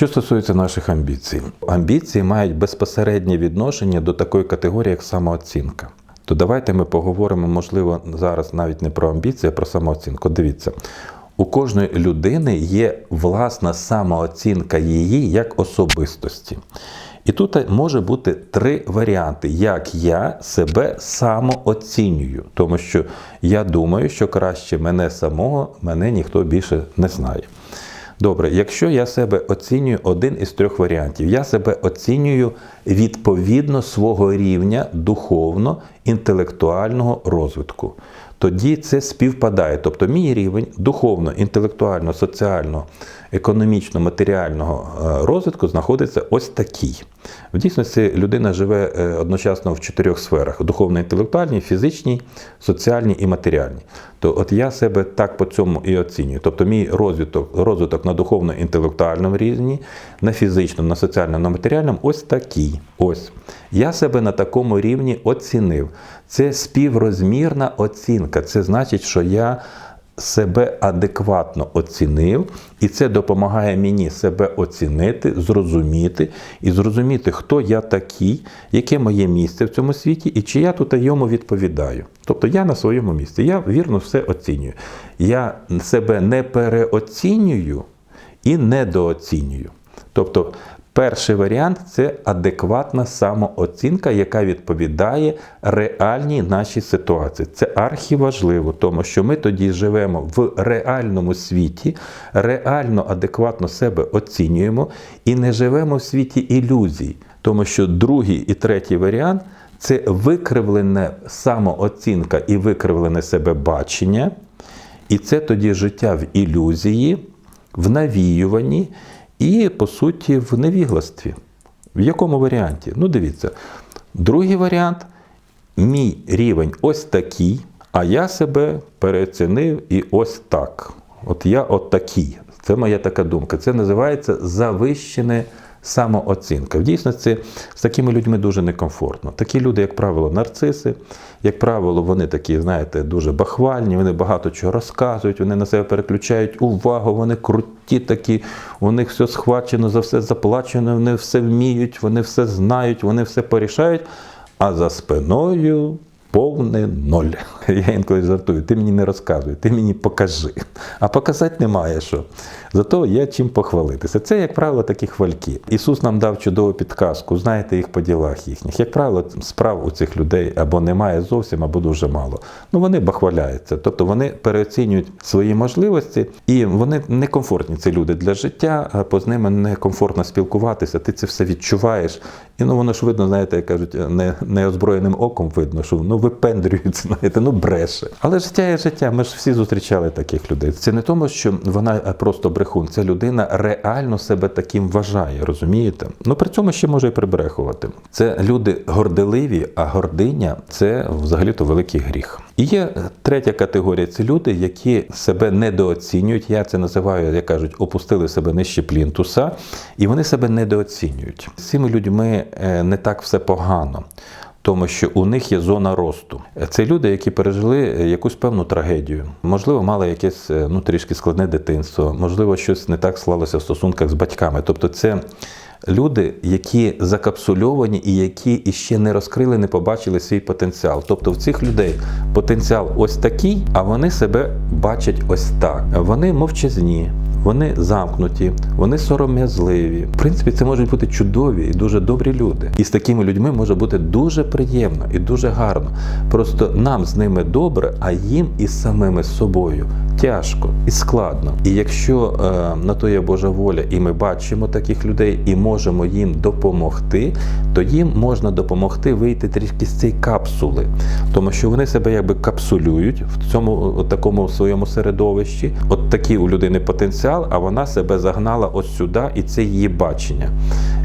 Що стосується наших амбіцій, амбіції мають безпосереднє відношення до такої категорії, як самооцінка. То давайте ми поговоримо, можливо, зараз навіть не про амбіції, а про самооцінку. Дивіться, у кожної людини є власна самооцінка її як особистості. І тут може бути три варіанти, як я себе самооцінюю. Тому що я думаю, що краще мене самого, мене ніхто більше не знає. Добре, якщо я себе оцінюю один із трьох варіантів, я себе оцінюю відповідно свого рівня духовно-інтелектуального розвитку. Тоді це співпадає. Тобто мій рівень духовно, інтелектуально, соціально, економічно, матеріального е, розвитку знаходиться ось такий. В дійсності людина живе е, одночасно в чотирьох сферах: духовно-інтелектуальній, фізичній, соціальній і матеріальній. То от я себе так по цьому і оцінюю. Тобто мій розвиток, розвиток на духовно-інтелектуальному рівні, на фізичному, на соціальному, на матеріальному ось такий. Ось. Я себе на такому рівні оцінив. Це співрозмірна оцінка. Це значить, що я себе адекватно оцінив, і це допомагає мені себе оцінити, зрозуміти і зрозуміти, хто я такий, яке моє місце в цьому світі, і чи я тут йому відповідаю. Тобто я на своєму місці, я вірно все оцінюю. Я себе не переоцінюю і недооцінюю. Тобто Перший варіант це адекватна самооцінка, яка відповідає реальній нашій ситуації. Це архіважливо, тому що ми тоді живемо в реальному світі, реально адекватно себе оцінюємо і не живемо в світі ілюзій, тому що другий і третій варіант це викривлене самооцінка і викривлене себе бачення. І це тоді життя в ілюзії, в навіюванні і, по суті, в невігластві. В якому варіанті? Ну, дивіться. Другий варіант мій рівень ось такий, а я себе переоцінив і ось так. От я от такий. Це моя така думка. Це називається завищене самооцінка. В дійсності з такими людьми дуже некомфортно. Такі люди, як правило, нарциси, як правило, вони такі, знаєте, дуже бахвальні, вони багато чого розказують, вони на себе переключають увагу, вони круті такі, у них все схвачено, за все заплачено, вони все вміють, вони все знають, вони все порішають, а за спиною. Повне ноль. Я інколи жартую, ти мені не розказуй, ти мені покажи. А показати немає що. Зато є чим похвалитися. Це, як правило, такі хвальки. Ісус нам дав чудову підказку, знаєте їх по ділах їхніх. Як правило, справ у цих людей або немає зовсім, або дуже мало. Ну вони бахваляються. Тобто вони переоцінюють свої можливості, і вони некомфортні ці люди для життя, бо з ними некомфортно спілкуватися. Ти це все відчуваєш. І ну воно ж видно, знаєте, як кажуть, не, неозброєним оком видно, що ну випендрюється, знаєте, ну бреше. Але життя є життя. Ми ж всі зустрічали таких людей. Це не тому, що вона просто брехун. Ця людина реально себе таким вважає, розумієте? Ну при цьому ще може і прибрехувати. Це люди горделиві, а гординя це взагалі-то великий гріх. І є третя категорія це люди, які себе недооцінюють. Я це називаю, як кажуть, опустили себе нижче плінтуса, і вони себе недооцінюють. З цими людьми е, не так все погано. Тому що у них є зона росту. Це люди, які пережили якусь певну трагедію, можливо, мали якесь ну трішки складне дитинство, можливо, щось не так склалося в стосунках з батьками. Тобто, це люди, які закапсульовані і які іще не розкрили, не побачили свій потенціал. Тобто в цих людей потенціал ось такий, а вони себе бачать ось так. Вони мовчазні. Вони замкнуті, вони сором'язливі. В принципі, це можуть бути чудові і дуже добрі люди. І з такими людьми може бути дуже приємно і дуже гарно. Просто нам з ними добре, а їм із самими собою тяжко і складно. І якщо е, на то є Божа воля, і ми бачимо таких людей, і можемо їм допомогти, то їм можна допомогти вийти трішки з цієї капсули, тому що вони себе якби капсулюють в цьому такому своєму середовищі. От такий у людини потенціал, а вона себе загнала ось сюди, і це її бачення.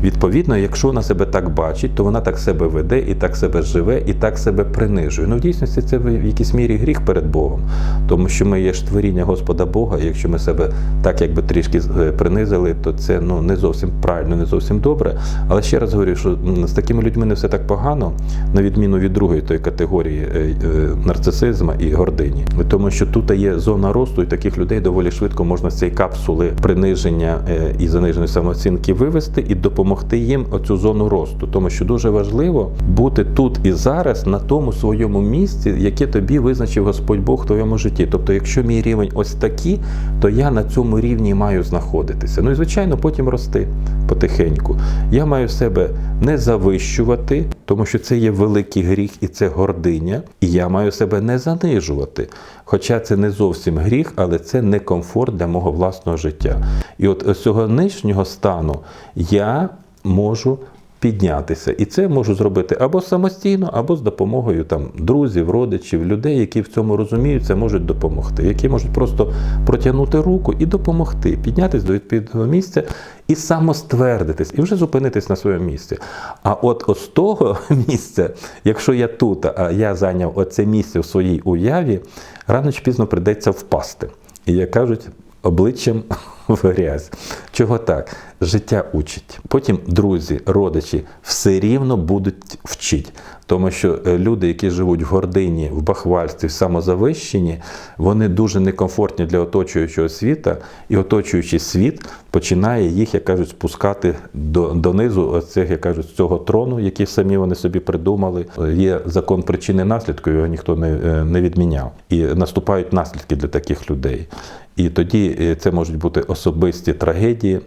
Відповідно, якщо вона себе так бачить, то вона так себе веде, і так себе живе, і так себе принижує. Ну, в дійсності це в якійсь мірі гріх перед Богом, тому що ми є ж творіння Господа Бога. І якщо ми себе так якби трішки е, принизили, то це ну не зовсім правильно, не зовсім добре. Але ще раз говорю, що з такими людьми не все так погано, на відміну від другої тої категорії е, е, нарцисизму і гордині, тому що тут є зона росту, і таких людей доволі швидко можна з цієї капсули приниження е, і заниженої самооцінки вивести і допомогти їм оцю зону росту, тому що дуже важливо бути тут і зараз на тому своєму місці, яке тобі визначив Господь Бог в твоєму житті. Тобто, якщо мій рівень ось такий, то я на цьому рівні маю знаходитися. Ну і звичайно, потім рости потихеньку. Я маю себе не завищувати, тому що це є великий гріх і це гординя. І я маю себе не занижувати. Хоча це не зовсім гріх, але це не комфорт для мого власного життя. І от з цього нижнього стану я можу піднятися. І це можу зробити або самостійно, або з допомогою там друзів, родичів, людей, які в цьому розуміються, можуть допомогти, які можуть просто протягнути руку і допомогти, піднятися до відповідного місця і самоствердитись, і вже зупинитись на своєму місці. А от з того місця, якщо я тут, а я зайняв оце місце в своїй уяві, рано чи пізно прийдеться впасти. І як кажуть, обличчям в грязь. Чого так? Життя учить. Потім друзі, родичі все рівно будуть вчити. Тому що е, люди, які живуть в гордині, в бахвальстві, в самозавищенні, вони дуже некомфортні для оточуючого світа, і оточуючий світ починає їх, як кажуть, спускати до, донизу оцих, як кажуть, цього трону, який самі вони собі придумали. Є закон причини наслідку, його ніхто не, е, не відміняв. І наступають наслідки для таких людей. І тоді е, це можуть бути особисті трагедії,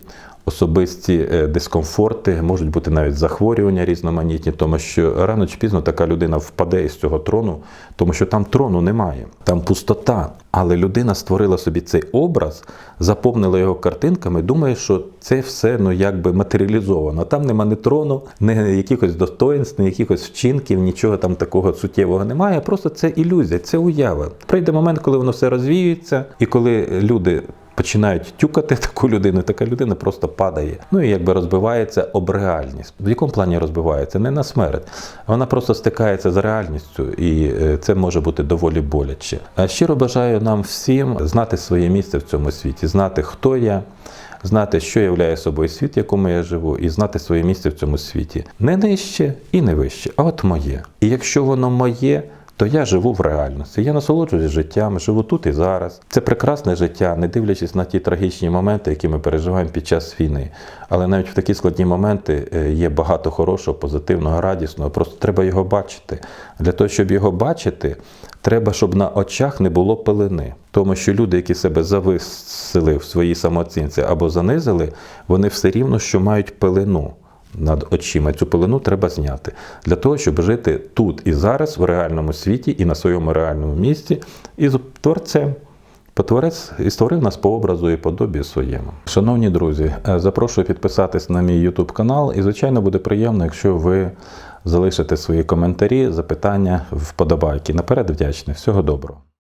особисті е, дискомфорти, можуть бути навіть захворювання різноманітні, тому що рано чи пізно така людина впаде із цього трону, тому що там трону немає, там пустота. Але людина створила собі цей образ, заповнила його картинками, думає, що це все ну якби матеріалізовано. Там нема ні трону, ні якихось достоїнств, ні якихось вчинків, нічого там такого суттєвого немає. Просто це ілюзія, це уява. Прийде момент, коли воно все розвіюється, і коли люди починають тюкати таку людину, така людина просто падає. Ну і якби розбивається об реальність. В якому плані розбивається? Не на смерть. Вона просто стикається з реальністю, і е, це може бути доволі боляче. Щиро бажаю нам всім знати своє місце в цьому світі, знати, хто я. Знати, що являє собою світ, в якому я живу, і знати своє місце в цьому світі. Не нижче і не вище, а от моє. І якщо воно моє, то я живу в реальності. Я насолоджуюсь життям, живу тут і зараз. Це прекрасне життя, не дивлячись на ті трагічні моменти, які ми переживаємо під час війни. Але навіть в такі складні моменти е, є багато хорошого, позитивного, радісного. Просто треба його бачити. Для того, щоб його бачити, треба, щоб на очах не було пелени. Тому що люди, які себе зависили в своїй самооцінці або занизили, вони все рівно що мають пелену над очима. Цю пелену треба зняти для того, щоб жити тут і зараз, в реальному світі і на своєму реальному місці, і з творцем. Бо Творець і створив нас по образу і подобі своєму. Шановні друзі, е, запрошую підписатись на мій YouTube канал, і звичайно буде приємно, якщо ви залишите свої коментарі, запитання, вподобайки. Наперед вдячний. Всього доброго.